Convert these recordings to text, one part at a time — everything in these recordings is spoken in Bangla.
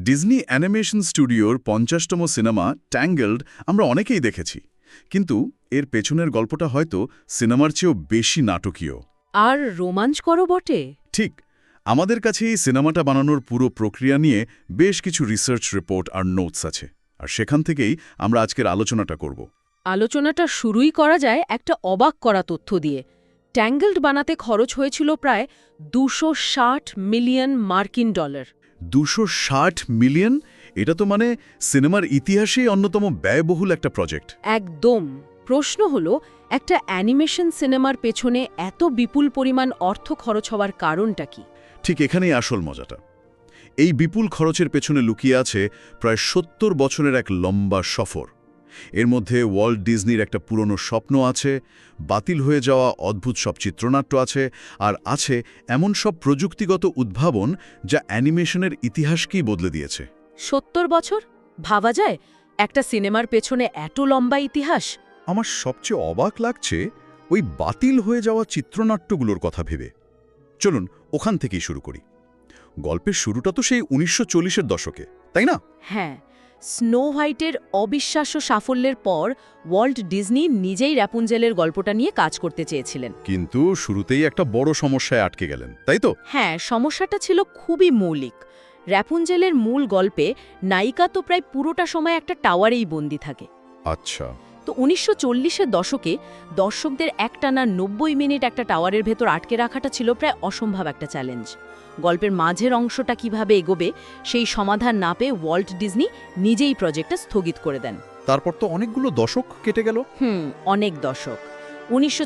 ডিজনি অ্যানিমেশন স্টুডিওর পঞ্চাশতম সিনেমা ট্যাঙ্গেলড আমরা অনেকেই দেখেছি। কিন্তু এর পেছনের গল্পটা হয়তো সিনেমার চেয়েও বেশি নাটকীয়। আর রোমাঞ্চকরও বটে। ঠিক আমাদের কাছে এই সিনেমাটা বানানোর পুরো প্রক্রিয়া নিয়ে বেশ কিছু রিসার্চ রিপোর্ট আর নোটস আছে। আর সেখান থেকেই আমরা আজকের আলোচনাটা করব। আলোচনাটা শুরুই করা যায় একটা অবাক করা তথ্য দিয়ে। ট্যাঙ্গেলড বানাতে খরচ হয়েছিল প্রায় দুশো মিলিয়ন মার্কিন ডলার। দুশো ষাট মিলিয়ন? এটা তো মানে সিনেমার ইতিহাসেই অন্যতম ব্যয়বহুল একটা প্রজেক্ট। একদম। প্রশ্ন হলো একটা অ্যানিমেশন সিনেমার পেছনে এত বিপুল পরিমাণ অর্থ খরচ হওয়ার কারণটা কি? ঠিক এখানেই আসল মজাটা। এই বিপুল খরচের পেছনে লুকিয়ে আছে প্রায় সত্তর বছরের এক লম্বা সফর। এর মধ্যে ওয়ার্ল্ড ডিজনির একটা পুরনো স্বপ্ন আছে বাতিল হয়ে যাওয়া অদ্ভুত সব চিত্রনাট্য আছে আর আছে এমন সব প্রযুক্তিগত উদ্ভাবন যা অ্যানিমেশনের ইতিহাসকেই বদলে দিয়েছে। সত্তর বছর? ভাবা যায়? একটা সিনেমার পেছনে এত লম্বা ইতিহাস? আমার সবচেয়ে অবাক লাগছে ওই বাতিল হয়ে যাওয়া চিত্রনাট্যগুলোর কথা ভেবে। চলুন ওখান থেকেই শুরু করি। গল্পের শুরুটা তো সেই উনিশশো চল্লিশের দশকে তাই না? হ্যাঁ স্নো হোয়াইটের অবিশ্বাস্য সাফল্যের পর ওয়াল্ট ডিজনি নিজেই র্যাপুঞ্জেলের গল্পটা নিয়ে কাজ করতে চেয়েছিলেন। কিন্তু শুরুতেই একটা বড় সমস্যায় আটকে গেলেন তাই তো? হ্যাঁ সমস্যাটা ছিল খুবই মৌলিক। র্যাপুঞ্জেলের মূল গল্পে নায়িকা তো প্রায় পুরোটা সময় একটা টাওয়ারেই বন্দি থাকে। আচ্ছা। তো উনিশশো চল্লিশের দশকে দর্শকদের একটানা নব্বই মিনিট একটা টাওয়ারের ভেতর আটকে রাখাটা ছিল প্রায় অসম্ভব একটা চ্যালেঞ্জ। গল্পের মাঝের অংশটা কীভাবে এগোবে সেই সমাধান না পেয়ে ওয়াল্ট ডিজনি নিজেই প্রজেক্টটা স্থগিত করে দেন। তারপর তো অনেকগুলো দশক কেটে গেল। হুম অনেক দশক। উনিশশো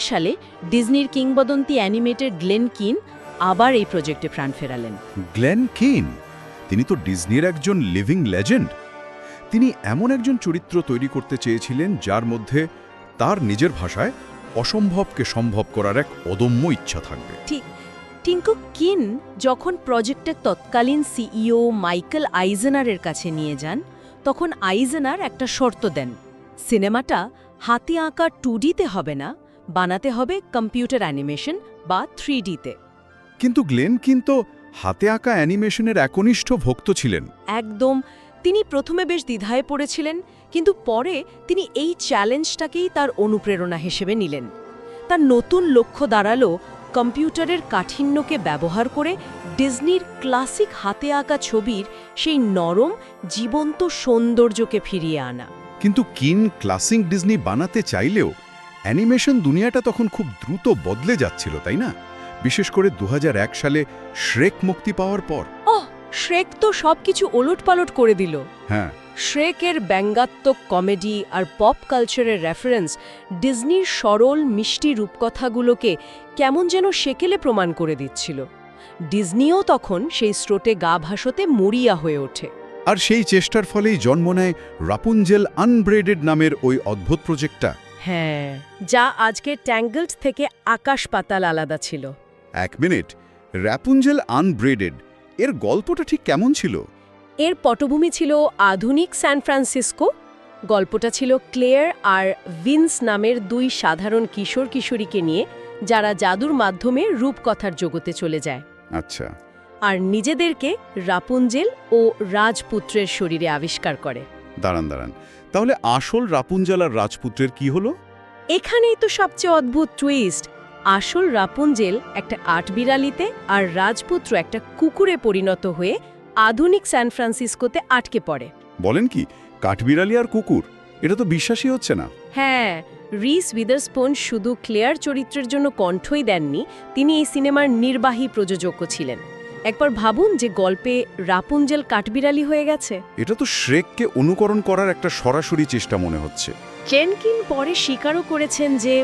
সালে ডিজনির কিংবদন্তি অ্যানিমেটেড গ্লেন কিন আবার এই প্রজেক্টে প্রাণ ফেরালেন। গ্লেন কিন? তিনি তো ডিজনির একজন লিভিং লেজেন্ড। তিনি এমন একজন চরিত্র তৈরি করতে চেয়েছিলেন যার মধ্যে তার নিজের ভাষায় অসম্ভবকে সম্ভব করার এক অদম্য ইচ্ছা থাকবে। টিঙ্কু কিন যখন প্রজেক্টের তৎকালীন সিইও মাইকেল আইজেনারের কাছে নিয়ে যান তখন আইজেনার একটা শর্ত দেন সিনেমাটা হাতে আঁকা টুডিতে হবে না বানাতে হবে কম্পিউটার অ্যানিমেশন বা থ্রিডিতে। কিন্তু গ্লেন কিন তো হাতে আঁকা অ্যানিমেশনের একনিষ্ঠ ভক্ত ছিলেন। একদম তিনি প্রথমে বেশ দ্বিধায় পড়েছিলেন কিন্তু পরে তিনি এই চ্যালেঞ্জটাকেই তার অনুপ্রেরণা হিসেবে নিলেন। তার নতুন লক্ষ্য দাঁড়াল কম্পিউটারের কাঠিন্যকে ব্যবহার করে ডিজনির ক্লাসিক হাতে আঁকা ছবির সেই নরম জীবন্ত সৌন্দর্যকে ফিরিয়ে আনা। কিন্তু কিন ক্লাসিক ডিজনি বানাতে চাইলেও অ্যানিমেশন দুনিয়াটা তখন খুব দ্রুত বদলে যাচ্ছিল তাই না? বিশেষ করে দু হাজার এক সালে শ্রেক মুক্তি পাওয়ার পর। ওহ শ্রেক তো সবকিছু ওলটপালট করে দিল। হ্যাঁ। শ্রেকের ব্যঙ্গাত্মক কমেডি আর পপ কালচারের রেফারেন্স ডিজনির সরল মিষ্টি রূপকথাগুলোকে কেমন যেন সেকেলে প্রমাণ করে দিচ্ছিল। ডিজনিও তখন সেই স্রোতে গা ভাসতে মরিয়া হয়ে ওঠে। আর সেই চেষ্টার ফলেই জন্ম নেয় রাপুঞ্জেল আনব্রেডেড নামের ওই অদ্ভুত প্রজেক্টটা। হ্যাঁ যা আজকে ট্যাঙ্গলড থেকে আকাশ পাতাল আলাদা ছিল। এক মিনিট র্যাপুঞ্জেল আনব্রেডেড এর গল্পটা ঠিক কেমন ছিল? এর পটভূমি ছিল আধুনিক স্যান ফ্রান্সিসকো। গল্পটা ছিল ক্লেয়ার আর ভিন্স নামের দুই সাধারণ কিশোর কিশোরীকে নিয়ে যারা জাদুর মাধ্যমে রূপকথার জগতে চলে যায়। আচ্ছা। আর নিজেদেরকে রাপুঞ্জেল ও রাজপুত্রের শরীরে আবিষ্কার করে। দাঁড়ান দাঁড়ান। তাহলে আসল রাপুঞ্জেল আর রাজপুত্রের কি হলো? এখানেই তো সবচেয়ে অদ্ভুত টুইস্ট আসল রাপুঞ্জেল একটা আটবিড়ালিতে আর রাজপুত্র একটা কুকুরে পরিণত হয়ে আধুনিক স্যান ফ্রান্সিসকোতে আটকে পড়ে। বলেন কি কাঠবিড়ালি আর কুকুর এটা তো বিশ্বাসই হচ্ছে না। হ্যাঁ রিস উইদারস্পোন শুধু ক্লেয়ার চরিত্রের জন্য কণ্ঠই দেননি তিনি এই সিনেমার নির্বাহী প্রযোজকও ছিলেন। একবার ভাবুন যে গল্পে রাপুঞ্জেল কাঠবিড়ালি হয়ে গেছে। এটা তো শ্রেককে অনুকরণ করার একটা সরাসরি চেষ্টা মনে হচ্ছে। জেনকিন পরে স্বীকারও করেছেন যে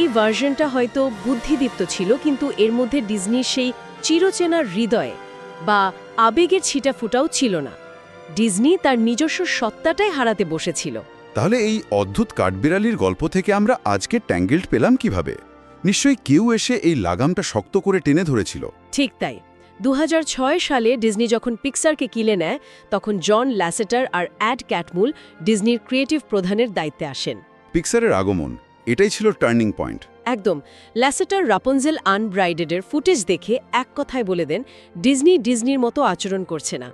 এই ভার্সনটা হয়তো বুদ্ধিদীপ্ত ছিল কিন্তু এর মধ্যে ডিজনির সেই চিরচেনার হৃদয়ে বা আবেগের ছিটা ফুটাও ছিল না। ডিজনি তার নিজস্ব সত্তাটাই হারাতে বসেছিল। তাহলে এই অদ্ভুত কাঠবিড়ালির গল্প থেকে আমরা আজকে ট্যাঙ্গেলড পেলাম কীভাবে? নিশ্চয়ই কেউ এসে এই লাগামটা শক্ত করে টেনে ধরেছিল। ঠিক তাই। দু হাজার ছয় সালে ডিজনি যখন পিক্সারকে কিলে নেয় তখন জন ল্যাসেটার আর অ্যাড ক্যাটমুল ডিজনির ক্রিয়েটিভ প্রধানের দায়িত্বে আসেন। পিক্সারের আগমন এটাই ছিল টার্নিং পয়েন্ট। একদম ল্যাসেটার রাপনজেল আনব্রাইডেডের ফুটেজ দেখে এক কথায় বলে দেন ডিজনি ডিজনির মতো আচরণ করছে না।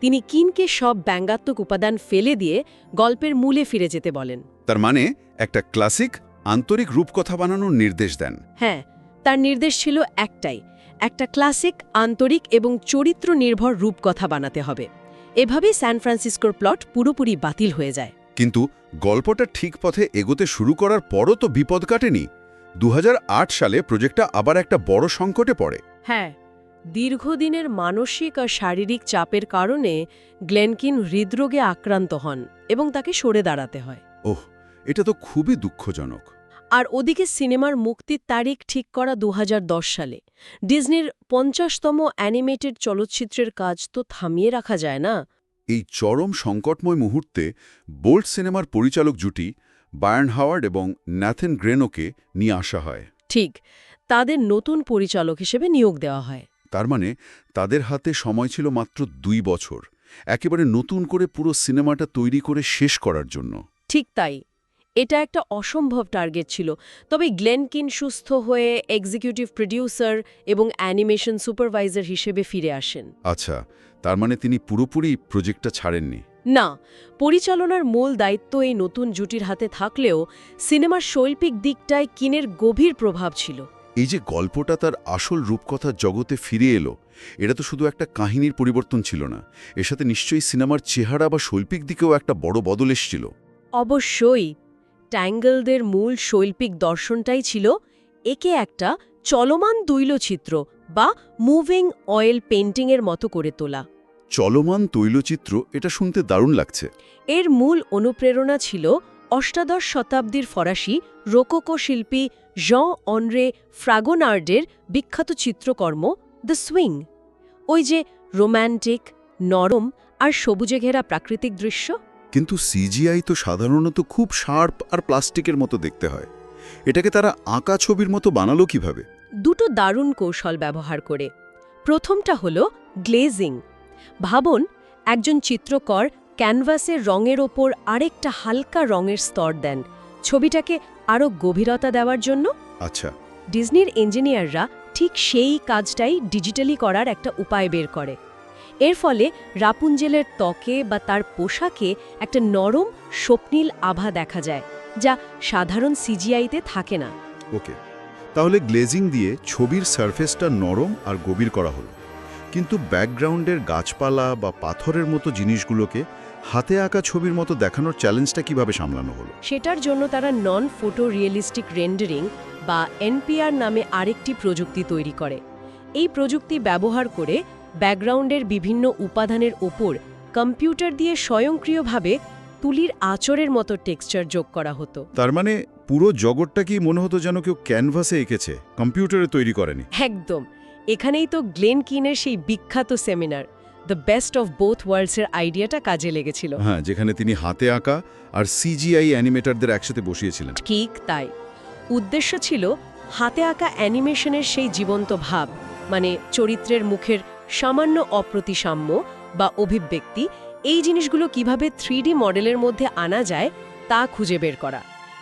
তিনি কিনকে সব ব্যঙ্গাত্মক উপাদান ফেলে দিয়ে গল্পের মূলে ফিরে যেতে বলেন। তার মানে একটা ক্লাসিক আন্তরিক রূপকথা বানানোর নির্দেশ দেন। হ্যাঁ তার নির্দেশ ছিল একটাই একটা ক্লাসিক আন্তরিক এবং চরিত্র নির্ভর রূপকথা বানাতে হবে। এভাবেই স্যান ফ্রান্সিসকোর প্লট পুরোপুরি বাতিল হয়ে যায়। কিন্তু গল্পটা ঠিক পথে এগোতে শুরু করার পরও তো বিপদ কাটেনি। দু হাজার আট সালে প্রজেক্টটা আবার একটা বড় সংকটে পড়ে। হ্যাঁ দীর্ঘদিনের মানসিক আর শারীরিক চাপের কারণে গ্লেনকিন হৃদরোগে আক্রান্ত হন এবং তাকে সরে দাঁড়াতে হয়। ওহ এটা তো খুবই দুঃখজনক। আর ওদিকে সিনেমার মুক্তির তারিখ ঠিক করা দু হাজার দশ সালে। ডিজনির পঞ্চাশতম অ্যানিমেটেড চলচ্চিত্রের কাজ তো থামিয়ে রাখা যায় না? এই চরম সংকটময় মুহূর্তে বোল্ট সিনেমার পরিচালক জুটি বায়ার্ন হাওয়ার্ড এবং ন্যাথেন গ্রেনোকে নিয়ে আসা হয়। ঠিক তাদের নতুন পরিচালক হিসেবে নিয়োগ দেওয়া হয়। তার মানে তাদের হাতে সময় ছিল মাত্র দুই বছর একেবারে নতুন করে পুরো সিনেমাটা তৈরি করে শেষ করার জন্য। ঠিক তাই এটা একটা অসম্ভব টার্গেট ছিল। তবে গ্লেনকিন সুস্থ হয়ে এক্সিকিউটিভ প্রডিউসার এবং অ্যানিমেশন সুপারভাইজার হিসেবে ফিরে আসেন। আচ্ছা তার মানে তিনি পুরোপুরি প্রজেক্টটা ছাড়েননি। না পরিচালনার মূল দায়িত্ব এই নতুন জুটির হাতে থাকলেও সিনেমার শৈল্পিক দিকটায় কিনের গভীর প্রভাব ছিল। এই যে গল্পটা তার আসল রূপকথার জগতে ফিরে এলো এটা তো শুধু একটা কাহিনীর পরিবর্তন ছিল না এর সাথে নিশ্চয়ই সিনেমার চেহারা বা শৈল্পিক দিকেও একটা বড় বদল এসেছিল। অবশ্যই ট্যাঙ্গলদের মূল শৈল্পিক দর্শনটাই ছিল একে একটা চলমান তৈলচিত্র বা মুভিং অয়েল পেন্টিংয়ের মতো করে তোলা। চলমান তৈলচিত্র এটা শুনতে দারুণ লাগছে। এর মূল অনুপ্রেরণা ছিল অষ্টাদশ শতাব্দীর ফরাসি রোকোকো শিল্পী জঁ অনরে ফ্রাগোনার্ডের বিখ্যাত চিত্রকর্ম দ্য সুইং ওই যে রোম্যান্টিক নরম আর সবুজে ঘেরা প্রাকৃতিক দৃশ্য। কিন্তু সিজিআই তো সাধারণত খুব শার্প আর প্লাস্টিকের মতো দেখতে হয়। এটাকে তারা আঁকা ছবির মতো বানালো কীভাবে? দুটো দারুণ কৌশল ব্যবহার করে। প্রথমটা হল গ্লেজিং ভাবুন একজন চিত্রকর ক্যানভাসের রঙের ওপর আরেকটা হালকা রঙের স্তর দেন। ছবিটাকে আরও গভীরতা দেওয়ার জন্য। আচ্ছা। ডিজনির ইঞ্জিনিয়াররা ঠিক সেই কাজটাই ডিজিটালি করার একটা উপায় বের করে। এর ফলে রাপুঞ্জেলের ত্বকে বা তার পোশাকে একটা নরম স্বপ্নীল আভা দেখা যায় যা সাধারণ সিজিআইতে থাকে না। ওকে। তাহলে গ্লেজিং দিয়ে ছবির সারফেসটা নরম আর গভীর করা হলো। কিন্তু ব্যাকগ্রাউন্ডের গাছপালা বা পাথরের মতো জিনিসগুলোকে হাতে আঁকা ছবির মতো দেখানোর চ্যালেঞ্জটা কীভাবে সামলানো হলো? সেটার জন্য তারা নন ফোটো রিয়েলিস্টিক রেন্ডারিং বা এনপিআর নামে আরেকটি প্রযুক্তি তৈরি করে। এই প্রযুক্তি ব্যবহার করে ব্যাকগ্রাউন্ডের বিভিন্ন উপাদানের ওপর কম্পিউটার দিয়ে স্বয়ংক্রিয়ভাবে তুলির আচরের মতো টেক্সচার যোগ করা হতো। তার মানে পুরো জগৎটা কি মনে হতো যেন কেউ ক্যানভাসে এঁকেছে কম্পিউটারে তৈরি করেনি? একদম। এখানেই তো গ্লেন কিনের সেই বিখ্যাত seminar the best of both ওয়ার্ল্ডসের আইডিয়াটা কাজে লেগেছিল। হ্যাঁ যেখানে তিনি হাতে আঁকা আর সিজিআই অ্যানিমেটারদের একসাথে বসিয়েছিলেন। ঠিক তাই। উদ্দেশ্য ছিল হাতে আঁকা অ্যানিমেশনের সেই জীবন্ত ভাব মানে চরিত্রের মুখের সামান্য অপ্রতিসাম্য বা অভিব্যক্তি এই জিনিসগুলো কীভাবে থ্রিডি মডেলের মধ্যে আনা যায় তা খুঁজে বের করা।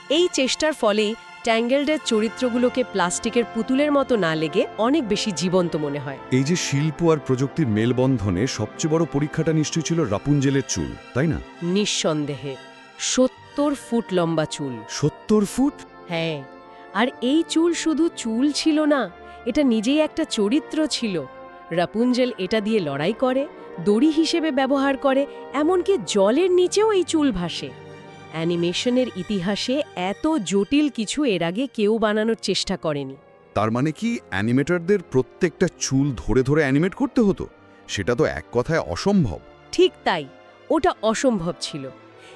এই চেষ্টার ফলেই ট্যাঙ্গেলডের চরিত্রগুলোকে প্লাস্টিকের পুতুলের মতো না লেগে অনেক বেশি জীবন্ত মনে হয়। এই যে শিল্প আর প্রযুক্তির মেলবন্ধনে সবচেয়ে বড় পরীক্ষাটা নিশ্চয়ই ছিল রাপুঞ্জেলের চুল তাই না? নিঃসন্দেহে। সত্তর ফুট লম্বা চুল। সত্তর ফুট? হ্যাঁ। আর এই চুল শুধু চুল ছিল না এটা নিজেই একটা চরিত্র ছিল। রাপুঞ্জেল এটা দিয়ে লড়াই করে দড়ি হিসেবে ব্যবহার করে এমনকি জলের নিচেও এই চুল ভাসে। অ্যানিমেশনের ইতিহাসে এত জটিল কিছু এর আগে কেউ বানানোর চেষ্টা করেনি। তার মানে কি অ্যানিমেটরদের প্রত্যেকটা চুল ধরে ধরে অ্যানিমেট করতে হতো? সেটা তো এক কথায় অসম্ভব। ঠিক তাই ওটা অসম্ভব ছিল।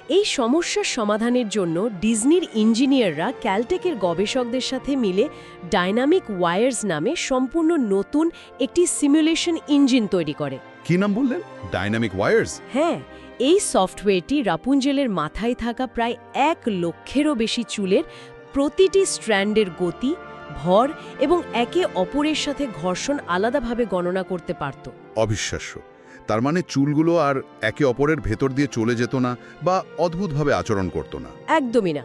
এই সমস্যার সমাধানের জন্য ডিজনির ইঞ্জিনিয়াররা ক্যালটেকের গবেষকদের সাথে মিলে ডাইনামিক ওয়ায়ার্স নামে সম্পূর্ণ নতুন একটি সিমুলেশন ইঞ্জিন তৈরি করে। কি নাম বললেন? ডাইনামিক ওয়ায়ার্স হ্যাঁ এই সফটওয়্যারটি রাপুঞ্জেলের মাথায় থাকা প্রায় এক লক্ষেরও বেশি চুলের প্রতিটি স্ট্র্যান্ডের গতি ভর এবং একে অপরের সাথে ঘর্ষণ আলাদাভাবে গণনা করতে পারত। অবিশ্বাস্য। তার মানে চুলগুলো আর একে অপরের ভেতর দিয়ে চলে যেত না বা অদ্ভুতভাবে আচরণ করত না। একদমই না।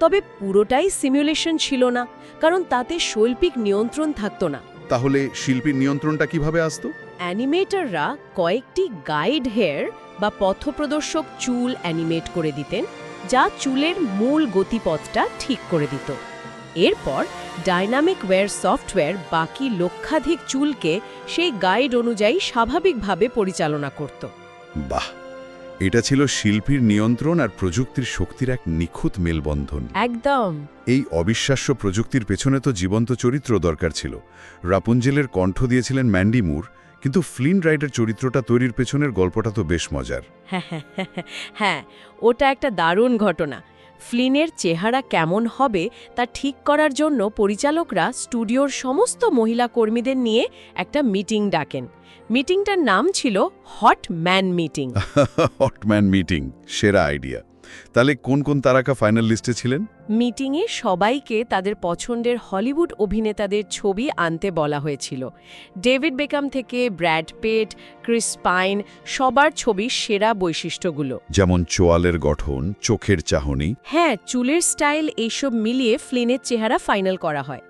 তবে পুরোটাই সিমুলেশন ছিল না কারণ তাতে শৈল্পিক নিয়ন্ত্রণ থাকত না। তাহলে শিল্পীর নিয়ন্ত্রণটা কীভাবে আসতো? অ্যানিমেটররা কয়েকটি গাইড হেয়ার বা পথপ্রদর্শক চুল অ্যানিমেট করে দিতেন যা চুলের মূল গতিপথটা ঠিক করে দিত। এরপর ডাইনামিক ওয়্যার সফটওয়্যার বাকি লক্ষাধিক চুলকে সেই গাইড অনুযায়ী স্বাভাবিকভাবে পরিচালনা করত। বাহ! এটা ছিল শিল্পীর নিয়ন্ত্রণ আর প্রযুক্তির শক্তির এক নিখুঁত মেলবন্ধন। একদম। এই অবিশ্বাস্য প্রযুক্তির পেছনে তো জীবন্ত চরিত্র দরকার ছিল। রাপুঞ্জেলের কণ্ঠ দিয়েছিলেন ম্যান্ডি মুর কিন্তু ফ্লিন রাইডের চরিত্রটা তৈরির পেছনের গল্পটা তো বেশ মজার। হ্যাঁ ওটা একটা দারুণ ঘটনা। ফ্লিনের চেহারা কেমন হবে তা ঠিক করার জন্য পরিচালকরা স্টুডিওর সমস্ত মহিলা কর্মীদের নিয়ে একটা মিটিং ডাকেন। মিটিংটার নাম ছিল hot man meeting. Hot man meeting সেরা আইডিয়া। তাহলে কোন কোন তারকা ফাইনাল লিস্টে ছিলেন? মিটিংয়ে সবাইকে তাদের পছন্দের হলিউড অভিনেতাদের ছবি আনতে বলা হয়েছিল। ডেভিড বেকাম থেকে ব্র্যাড পেট ক্রিস পাইন সবার ছবির সেরা বৈশিষ্ট্যগুলো। যেমন চোয়ালের গঠন চোখের চাহনি। হ্যাঁ চুলের স্টাইল এইসব মিলিয়ে ফ্লিনের চেহারা ফাইনাল করা হয়।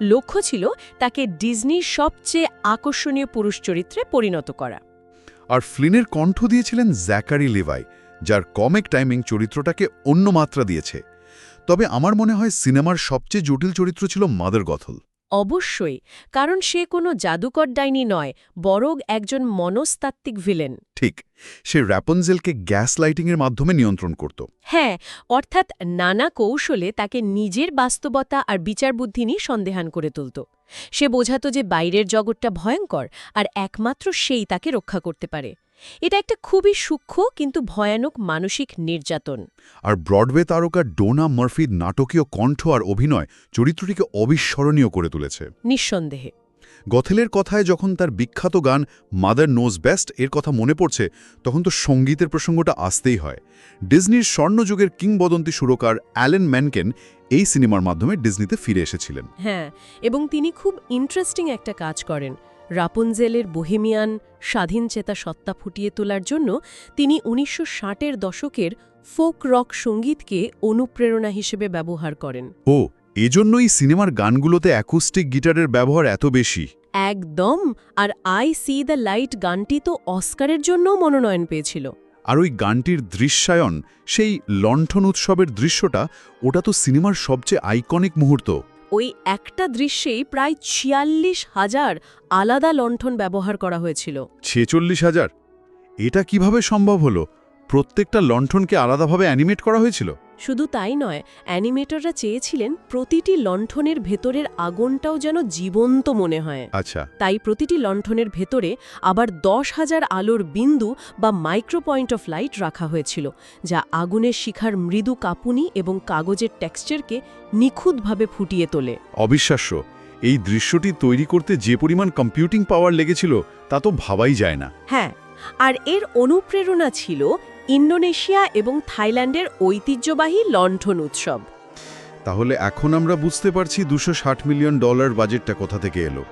লক্ষ্য ছিল তাকে ডিজনির সবচেয়ে আকর্ষণীয় পুরুষ চরিত্রে পরিণত করা। আর ফ্লিনের কণ্ঠ দিয়েছিলেন জ্যাকারি লিভাই। যার কমিক টাইমিং চরিত্রটাকে অন্য মাত্রা দিয়েছে। তবে আমার মনে হয় সিনেমার সবচেয়ে জটিল চরিত্র ছিল মাদার গথল। অবশ্যই কারণ সে কোনো জাদুকর ডাইনি নয় বরং একজন মনস্তাত্ত্বিক ভিলেন। ঠিক সে র্যাপনজেলকে গ্যাস লাইটিংয়ের মাধ্যমে নিয়ন্ত্রণ করত। হ্যাঁ অর্থাৎ নানা কৌশলে তাকে নিজের বাস্তবতা আর বিচারবুদ্ধি নিয়ে সন্দেহান করে তুলত। সে বোঝাতো যে বাইরের জগৎটা ভয়ঙ্কর আর একমাত্র সেই তাকে রক্ষা করতে পারে। এটা একটা খুবই সূক্ষ্ম কিন্তু ভয়ানক মানসিক নির্যাতন। আর ব্রডওয়ে তারকা ডোনা মার্ফির নাটকীয় কণ্ঠ আর অভিনয় চরিত্রটিকে অবিস্মরণীয় করে তুলেছে। নিঃসন্দেহে। গথেলের কথায় যখন তার বিখ্যাত গান মাদার নোজ বেস্ট এর কথা মনে পড়ছে তখন তো সঙ্গীতের প্রসঙ্গটা আসতেই হয়। ডিজনির স্বর্ণযুগের কিংবদন্তি সুরকার অ্যালেন ম্যানকেন এই সিনেমার মাধ্যমে ডিজনিতে ফিরে এসেছিলেন। হ্যাঁ এবং তিনি খুব ইন্টারেস্টিং একটা কাজ করেন। রাপুনজেলের bohemian স্বাধীন চেতা সত্তা ফুটিয়ে তোলার জন্য তিনি উনিশশো ষাটের দশকের ফোক রক সঙ্গীতকে অনুপ্রেরণা হিসেবে ব্যবহার করেন। ও এজন্যই সিনেমার গানগুলোতে অ্যাকুস্টিক গিটারের ব্যবহার এত বেশি। একদম আর আই সি দ্য লাইট গানটি তো অস্কারের জন্যও মনোনয়ন পেয়েছিল। আর ওই গানটির দৃশ্যায়ন সেই লণ্ঠন উৎসবের দৃশ্যটা ওটা তো সিনেমার সবচেয়ে আইকনিক মুহূর্ত। ওই একটা দৃশ্যেই প্রায় ছিয়াল্লিশ হাজার আলাদা লণ্ঠন ব্যবহার করা হয়েছিল। ছেচল্লিশ হাজার? এটা কীভাবে সম্ভব হলো? প্রত্যেকটা লণ্ঠনকে আলাদাভাবে অ্যানিমেট করা হয়েছিল? শুধু তাই নয় অ্যানিমেটররা চেয়েছিলেন প্রতিটি লণ্ঠনের ভেতরের আগুনটাও যেন জীবন্ত মনে হয়। আচ্ছা। তাই প্রতিটি লণ্ঠনের ভেতরে আবার দশ হাজার আলোর বিন্দু বা মাইক্রো পয়েন্ট অফ লাইট রাখা হয়েছিল যা আগুনের শিখার মৃদু কাঁপুনি এবং কাগজের টেক্সচারকে নিখুঁতভাবে ফুটিয়ে তোলে। অবিশ্বাস্য এই দৃশ্যটি তৈরি করতে যে পরিমাণ কম্পিউটিং পাওয়ার লেগেছিল তা তো ভাবাই যায় না। হ্যাঁ আর এর অনুপ্রেরণা ছিল ইন্দোনেশিয়া এবং থাইল্যান্ডের ঐতিহ্যবাহী লণ্ঠন উৎসব। তাহলে এখন আমরা বুঝতে পারছি দুশো মিলিয়ন ডলার বাজেটটা কোথা থেকে এলো।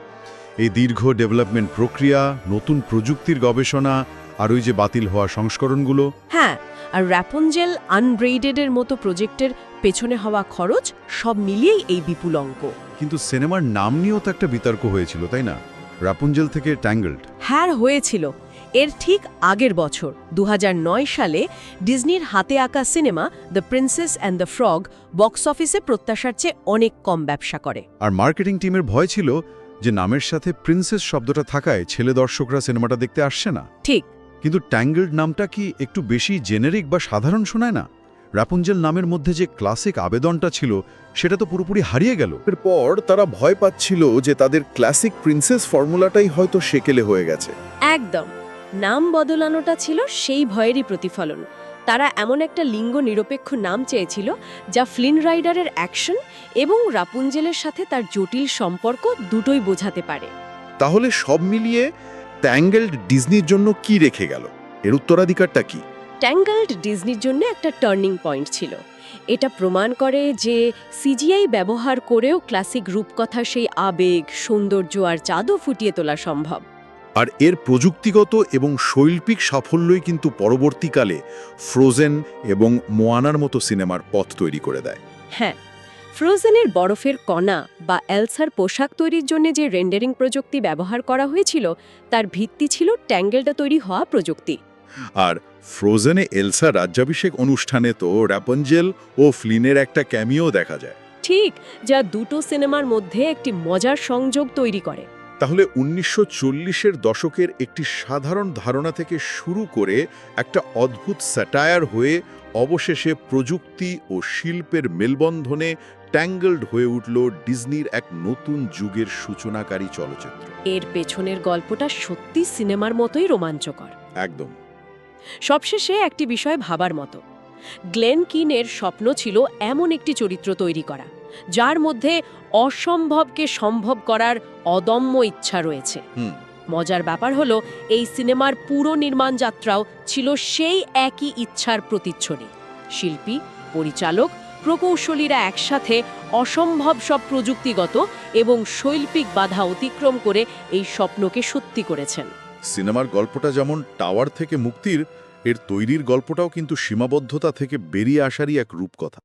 এই দীর্ঘ ডেভেলপমেন্ট প্রক্রিয়া নতুন প্রযুক্তির গবেষণা আর ওই যে বাতিল হওয়া সংস্করণগুলো। হ্যাঁ আর র্যাপনজেল আনব্রেইডেডের মতো প্রজেক্টের পেছনে হওয়া খরচ সব মিলিয়েই এই বিপুল অঙ্ক। কিন্তু সিনেমার নাম নিয়েও তো একটা বিতর্ক হয়েছিল তাই না? রাপুঞ্জেল থেকে ট্যাঙ্গলড হ্যাঁ হয়েছিল। এর ঠিক আগের বছর দু হাজার নয় সালে ডিজনির হাতে আঁকা cinema the princess and the frog box অফিসে প্রত্যাশার চেয়ে অনেক কম ব্যবসা করে। আর মার্কেটিং টিমের ভয় ছিল যে নামের সাথে প্রিন্সেস শব্দটা থাকায় ছেলে দর্শকরা সিনেমাটা দেখতে আসছে না। ঠিক। কিন্তু ট্যাঙ্গেলড নামটা কি একটু বেশি জেনেরিক বা সাধারণ শোনায় না? রাপুঞ্জেল নামের মধ্যে যে ক্লাসিক আবেদনটা ছিল সেটা তো পুরোপুরি হারিয়ে গেল। এরপর তারা ভয় পাচ্ছিল যে তাদের ক্লাসিক প্রিন্সেস ফর্মুলাটাই হয়তো সেকেলে হয়ে গেছে। একদম। নাম বদলানোটা ছিল সেই ভয়েরই প্রতিফলন। তারা এমন একটা লিঙ্গ নিরপেক্ষ নাম চেয়েছিল যা ফ্লিন রাইডারের অ্যাকশন এবং রাপুঞ্জেলের সাথে তার জটিল সম্পর্ক দুটোই বোঝাতে পারে। তাহলে সব মিলিয়ে ট্যাঙ্গেলড ডিজনির জন্য কি রেখে গেল? এর উত্তরাধিকারটা কি? ট্যাঙ্গলড ডিজনির জন্য একটা টার্নিং পয়েন্ট ছিল। এটা প্রমাণ করে যে সিজিআই ব্যবহার করেও ক্লাসিক রূপকথা সেই আবেগ সৌন্দর্য আর চাঁদও ফুটিয়ে তোলা সম্ভব। আর এর প্রযুক্তিগত এবং শৈল্পিক সাফল্যই কিন্তু পরবর্তীকালে ফ্রোজেন এবং মোয়ানার মতো সিনেমার পথ তৈরি করে দেয়। হ্যাঁ ফ্রোজেনের বরফের কণা বা এলসার পোশাক তৈরির জন্য যে রেন্ডারিং প্রযুক্তি ব্যবহার করা হয়েছিল তার ভিত্তি ছিল ট্যাঙ্গেলটা তৈরি হওয়া প্রযুক্তি। আর ফ্রোজেনে এলসা রাজ্যাভিষেক অনুষ্ঠানে তো র্যাপঞ্জেল ও ফ্লিনের একটা ক্যামিও দেখা যায়। ঠিক যা দুটো সিনেমার মধ্যে একটি মজার সংযোগ তৈরি করে। তাহলে উনিশশো চল্লিশের দশকের একটি সাধারণ ধারণা থেকে শুরু করে একটা অদ্ভুত স্যাটায়ার হয়ে অবশেষে প্রযুক্তি ও শিল্পের মেলবন্ধনে ট্যাঙ্গলড হয়ে উঠল ডিজনির এক নতুন যুগের সূচনাকারী চলচ্চিত্র। এর পেছনের গল্পটা সত্যি সিনেমার মতোই রোমাঞ্চকর। একদম। সবশেষে একটি বিষয় ভাবার মতো। গ্লেন কিনের স্বপ্ন ছিল এমন একটি চরিত্র তৈরি করা। যার মধ্যে অসম্ভবকে সম্ভব করার অদম্য ইচ্ছা রয়েছে। মজার ব্যাপার হলো এই সিনেমার পুরো নির্মাণ যাত্রাও ছিল সেই একই ইচ্ছার প্রতিচ্ছবি। শিল্পী পরিচালক প্রকৌশলীরা একসাথে অসম্ভব সব প্রযুক্তিগত এবং শৈল্পিক বাধা অতিক্রম করে এই স্বপ্নকে সত্যি করেছেন। সিনেমার গল্পটা যেমন টাওয়ার থেকে মুক্তির এর তৈরির গল্পটাও কিন্তু সীমাবদ্ধতা থেকে বেরিয়ে আসারই এক রূপকথা।